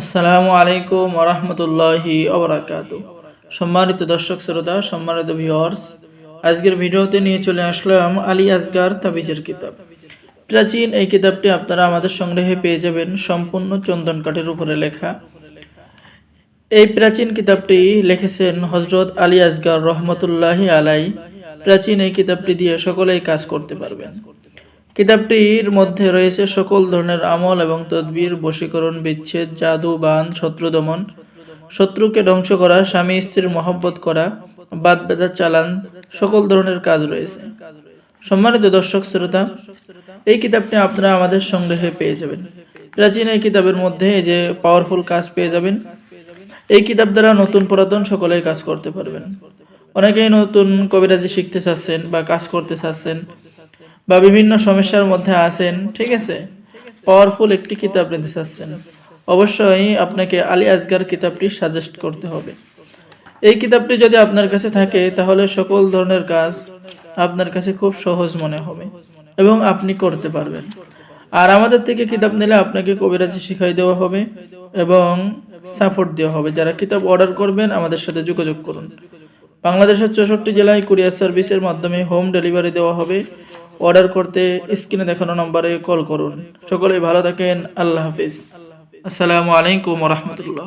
আসসালামু আলাইকুম ওরহমতুল্লাহি ওবরাকাত সম্মানিত দর্শক শ্রোতা, সম্মানিত ভিউয়ার্স আজকের ভিডিওতে নিয়ে চলে আসলাম আলী আসগার তাবিজের কিতাব। প্রাচীন এই কিতাবটি আপনারা আমাদের সংগ্রহে পেয়ে যাবেন, সম্পূর্ণ চন্দন কাঠের উপরে লেখা। এই প্রাচীন কিতাবটি লিখেছেন হজরত আলী আসগার রহমতুল্লাহি আলাই প্রাচীন এই কিতাবটি দিয়ে সকলেই কাজ করতে পারবেন। কিতাবটির মধ্যে রয়েছে সকল ধরনের আমল এবং তদবির, বশীকরণ, বিচ্ছেদ, জাদু, বান, শত্রু দমন। শত্রুকে ধ্বংস করা, স্বামী স্ত্রীর মহব্বত করা, বাদ বেজার চালান, সকল ধরনের কাজ রয়েছে। সম্মানিত দর্শক, শ্রোতা, এই কিতাবটি আপনারা আমাদের সংগ্রহে পেয়ে যাবেন। প্রাচীন এই কিতাবের মধ্যে এই যে পাওয়ারফুল কাজ পেয়ে যাবেন, এই কিতাব দ্বারা নতুন পুরাতন সকলেই কাজ করতে পারবেন। অনেকেই নতুন কবিরাজি শিখতে চাচ্ছেন বা কাজ করতে চাচ্ছেন বা বিভিন্ন সমস্যার মধ্যে আছেন, ঠিক আছে? পাওয়ারফুল একটি কিতাব নিতে চাচ্ছেন। অবশ্যই আপনাকে আলী আসগার কিতাবটি সাজেস্ট করতে হবে। এই কিতাবটি যদি আপনার কাছে থাকে, তাহলে সকল ধরনের কাজ আপনার কাছে খুব সহজ মনে হবে এবং আপনি করতে পারবেন। আর আমাদের থেকে কিতাব নিলে আপনাকে কবিরাজি শিখাই দেওয়া হবে এবং সাপোর্ট দেওয়া হবে। যারা কিতাব অর্ডার করবেন, আমাদের সাথে যোগাযোগ করুন। বাংলাদেশের চৌষট্টি জেলায় কুরিয়ার সার্ভিসের মাধ্যমে হোম ডেলিভারি দেওয়া হবে। অর্ডার করতে স্ক্রিনে দেখানো নম্বরে কল করুন। সকলেই ভালো থাকেন। আল্লাহ হাফিজ। আসসালামু আলাইকুম রহমতুল্লাহ।